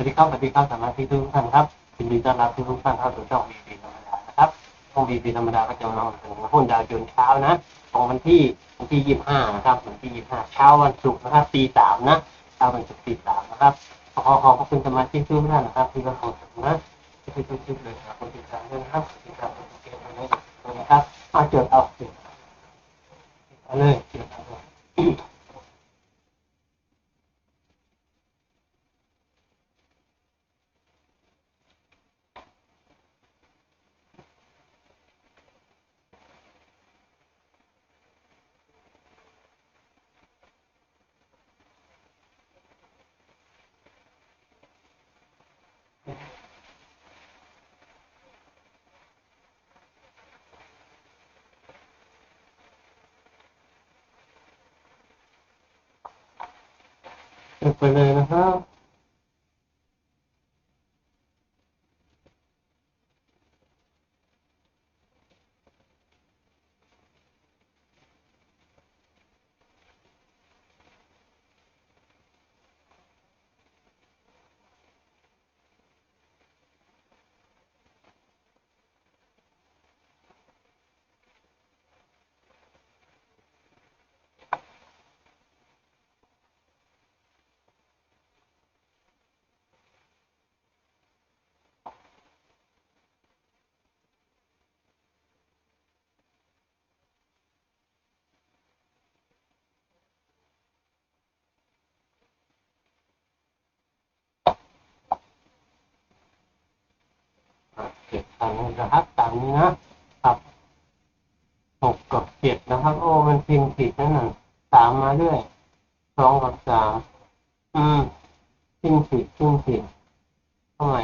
วัสดีครับสวัสดีครับสมาชิกทุกท่านครับยินดีต้อนรับทุกท่านเข้าสู่ช่องบีบีธรรมดานะครับช่องบีบีธรรมดาก็จะนำเสนอหุ้นดาวจนเช้านะของวันที่วันที่ยี่สิบห้านะครับวันที่ยี่สิบห้าเช้าวันศุกร์นะครับตีสามนะเช้าวันศุกร์ตีสามนะครับขอขอบคุณสมาชิกทุกท่านนะครับ ที่รับชมนะที่ทุกทุกเลยครับคนติดตามด้วยนะครับติดตามเป็นเกมเลยนะครับเอาเจดเอาเลยเจด ไปเลยน ตามนี้นะครับตามนี้นะครับหกกับเจ็ดนะครับ โอ้ มันพิมพ์ผิดนั่นน่ะสามมาด้วยสองกับสามอืมพิมพ์ผิดพิมพ์ผิดทำไม